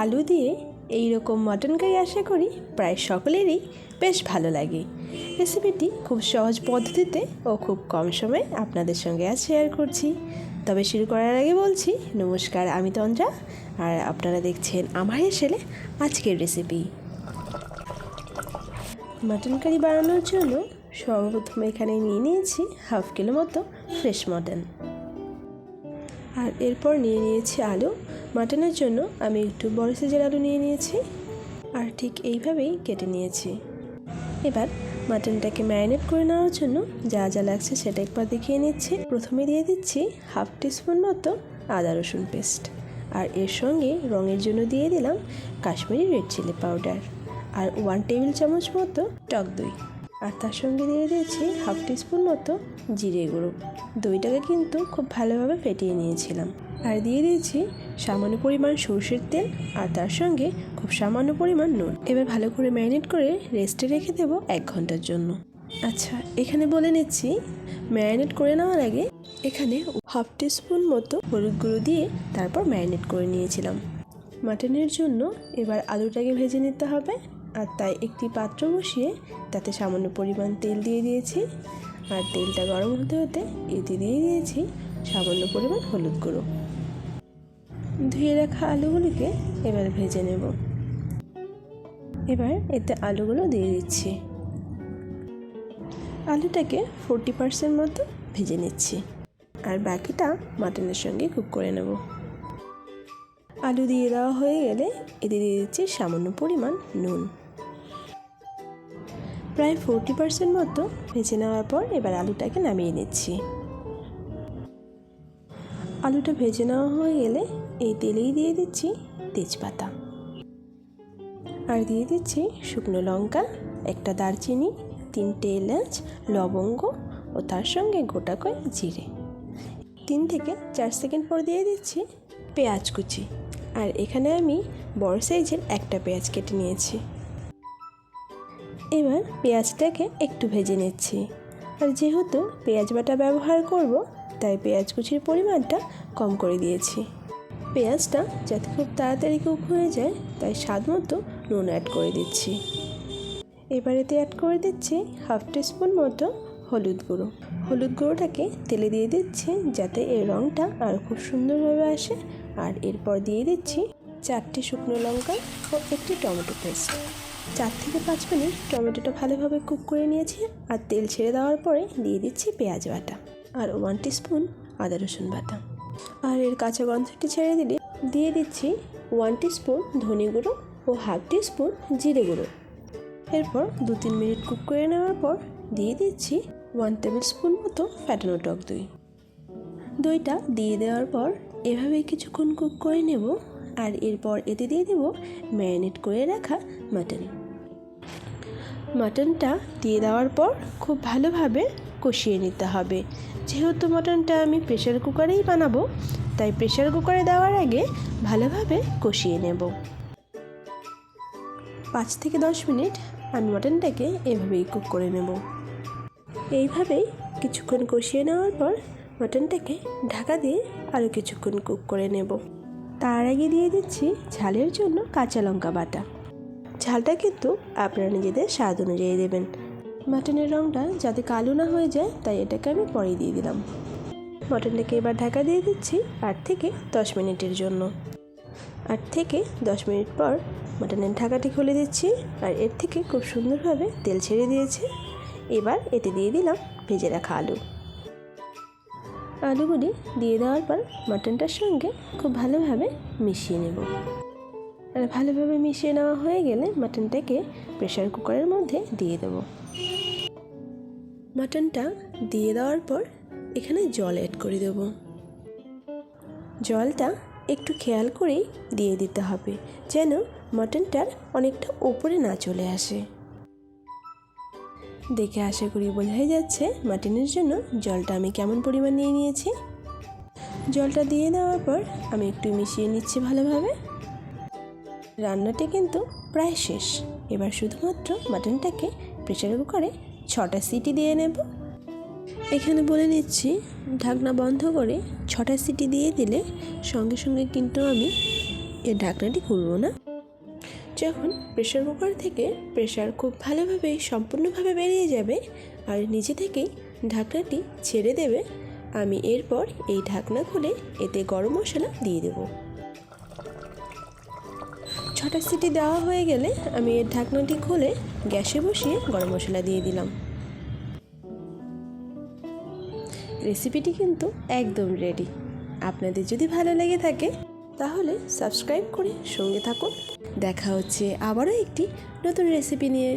আলু দিয়ে এই রকম মটন কারি আশা করি প্রায় সকলেরই বেশ ভালো লাগে। রেসিপিটি খুব সহজ পদ্ধতিতে ও খুব কম সময়ে আপনাদের সঙ্গে আজ শেয়ার করছি। তবে শুরু করার আগে বলছি, নমস্কার, আমি তন্দ্রা আর আপনারা দেখছেন আমার এসেলে আজকের রেসিপি মাটন কারি বানানোর জন্য সর্বপ্রথম এখানে নিয়ে নিয়েছি হাফ কিলো মতো ফ্রেশ মটন আর এরপর নিয়ে নিয়েছি আলু মাটনের জন্য আমি একটু বড় সাইজের আলু নিয়ে নিয়েছি আর ঠিক এইভাবেই কেটে নিয়েছি। এবার মাটনটাকে ম্যারিনেট করে নেওয়ার জন্য যা যা লাগছে সেটা একবার দেখিয়ে নিচ্ছি। প্রথমে দিয়ে দিচ্ছি হাফ টিস্পুন মতো আদা রসুন পেস্ট আর এর সঙ্গে রঙের জন্য দিয়ে দিলাম কাশ্মীরি রেড চিলি পাউডার আর ওয়ান টেবিল চামচ মতো টক দই। আর তার সঙ্গে দিয়ে দিয়েছি হাফ টিস্পুন মতো জিরে গুঁড়ো। দইটাকে কিন্তু খুব ভালোভাবে ফেটিয়ে নিয়েছিলাম। আর দিয়ে দিয়েছি সামান্য পরিমাণ সর্ষের তেল আর তার সঙ্গে খুব সামান্য পরিমাণ নুন। এবার ভালো করে ম্যারিনেট করে রেস্টে রেখে দেবো এক ঘণ্টার জন্য। আচ্ছা এখানে বলে নিচ্ছি, ম্যারিনেট করে নেওয়ার আগে এখানে হাফ টিস্পুন মতো হলুদ গুঁড়ো দিয়ে তারপর ম্যারিনেট করে নিয়েছিলাম। মাটনের জন্য এবার আলুটাকে ভেজে নিতে হবে। আর তাই একটি পাত্র বসিয়ে তাতে সামান্য পরিমাণ তেল দিয়ে দিয়েছি। আর তেলটা গরম হতে হতে এতে দিয়ে দিয়েছি সামান্য পরিমাণ হলুদ গুঁড়ো। ধুয়ে রাখা আলুগুলিকে এবার ভেজে নেব। এবার এতে আলুগুলো দিয়ে দিচ্ছি। আলুটাকে ফোরটি পার্সেন্ট মতো ভেজে নিচ্ছি। আর বাকিটা মাটনের সঙ্গে কুক করে নেব। আলু দিয়ে দেওয়া হয়ে গেলে এতে দিয়ে দিচ্ছি সামান্য পরিমাণ নুন। প্রায় ফোরটি পার্সেন্ট মতো ভেজে নেওয়ার পর এবার আলুটাকে নামিয়ে নিচ্ছি। আলুটা ভেজে নেওয়া হয়ে গেলে এই তেলেই দিয়ে দিচ্ছি তেজপাতা। আর দিয়ে দিচ্ছি শুকনো লঙ্কা, একটা দারচিনি, তিনটে এলাচ, লবঙ্গ ও তার সঙ্গে গোটা কয়েক জিরে। তিন থেকে চার সেকেন্ড পর দিয়ে দিচ্ছি পেঁয়াজ কুচি। আর এখানে আমি বড় সাইজের একটা পেঁয়াজ কেটে নিয়েছি। এবার পেঁয়াজটাকে একটু ভেজে নিচ্ছি। আর যেহেতু পেঁয়াজ বাটা ব্যবহার করব, তাই পেঁয়াজ কুচির পরিমাণটা কম করে দিয়েছি। পেঁয়াজটা যাতে খুব তাড়াতাড়ি কুক হয়ে যায়, তাই স্বাদ মতো নুন অ্যাড করে দিচ্ছি। এবারেতে অ্যাড করে দিচ্ছি হাফ টিস্পুন মতো হলুদ গুঁড়ো। হলুদ গুঁড়োটাকে তেলে দিয়ে দিচ্ছি যাতে এর রঙটা আরও খুব সুন্দরভাবে আসে। আর এরপর দিয়ে দিচ্ছি চারটি শুকনো লঙ্কা ও একটি টমেটো পেস্ট। চার থেকে পাঁচ মিনিট টমেটোটা ভালোভাবে কুক করে নিয়েছি আর তেল ছেড়ে দেওয়ার পরে দিয়ে দিচ্ছি পেঁয়াজ বাটা আর ওয়ান টিস্পুন আদা রসুন বাটা। আর এর কাঁচা গন্ধটি ছেড়ে দিলে দিয়ে দিচ্ছি ওয়ান টিস্পুন ধনে গুঁড়ো ও হাফ টিস্পুন জিরে গুঁড়ো। এরপর দু তিন মিনিট কুক করে নেওয়ার পর দিয়ে দিচ্ছি ওয়ান টেবিল স্পুন মতো ফ্যাটানো টক দই। দইটা দিয়ে দেওয়ার পর এভাবে কিছুক্ষণ কুক করে নেব আর এরপর এতে দিয়ে দেব ম্যারিনেট করে রাখা মাটন। মাটনটা দিয়ে দেওয়ার পর খুব ভালোভাবে কষিয়ে নিতে হবে। যেহেতু মাটনটা আমি প্রেশার কুকারেই বানাবো, তাই প্রেশার কুকারে দেওয়ার আগে ভালোভাবে কষিয়ে নেব। পাঁচ থেকে দশ মিনিট আমি মাটনটাকে এভাবেই কুক করে নেব। এইভাবেই কিছুক্ষণ কষিয়ে নেওয়ার পর মাটনটাকে ঢাকা দিয়ে আরও কিছুক্ষণ কুক করে নেব। তার আগে দিয়ে দিচ্ছি ঝালের জন্য কাঁচা লঙ্কা বাটা। ঝালটা কিন্তু আপনারা নিজেদের স্বাদ অনুযায়ী দেবেন। মাটনের রঙটা যাতে কালো না হয়ে যায়, তাই এটাকে আমি পরে দিয়ে দিলাম। মটনটাকে এবার ঢাকা দিয়ে দিচ্ছি আট থেকে দশ মিনিটের জন্য। আট থেকে দশ মিনিট পর মাটনের ঢাকাটি খুলে দিচ্ছি আর এর থেকে খুব সুন্দরভাবে তেল ছেড়ে দিয়েছে। এবার এতে দিয়ে দিলাম ভেজে রাখা আলু। আলুগুলি দিয়ে দেওয়ার পর মাটনটার সঙ্গে খুব ভালোভাবে মিশিয়ে নেব। আর ভালোভাবে মিশিয়ে নেওয়া হয়ে গেলে মাটনটাকে প্রেশার কুকারের মধ্যে দিয়ে দেবো। মাটনটা দিয়ে দেওয়ার পর এখানে জল অ্যাড করে দেবো। জলটা একটু খেয়াল করেই দিয়ে দিতে হবে, যেন মাটনটার অনেকটা ওপরে না চলে আসে। দেখে আশা করি বোঝাই যাচ্ছে মাটনের জন্য জলটা আমি কেমন পরিমাণ নিয়ে নিয়েছি। জলটা দিয়ে দেওয়ার পর আমি একটু মিশিয়ে নিচ্ছি ভালোভাবে। রান্নাটি কিন্তু প্রায় শেষ। এবার শুধুমাত্র মাটনটাকে প্রেশার কুকারে ছটা সিটি দিয়ে নেব। এখানে বলে নিচ্ছি, ঢাকনা বন্ধ করে ছটা সিটি দিয়ে দিলে সঙ্গে সঙ্গে কিন্তু আমি এর ঢাকনাটি খুলব না। যখন প্রেশার কুকার থেকে প্রেশার খুব ভালোভাবে, সম্পূর্ণভাবে বেরিয়ে যাবে আর নিচে থেকেই ঢাকনাটি ছেড়ে দেবে, আমি এরপর এই ঢাকনা খুলে এতে গরম মশলা দিয়ে দেব। ছটা সিটি দেওয়া হয়ে গেলে আমি এর ঢাকনাটি খুলে গ্যাসে বসিয়ে গরম মশলা দিয়ে দিলাম। রেসিপিটি কিন্তু একদম রেডি আপনাদের যদি ভালো লেগে থাকে তাহলে সাবস্ক্রাইব করে সঙ্গে থাকুন। দেখা হচ্ছে আবারও একটি নতুন রেসিপি নিয়ে।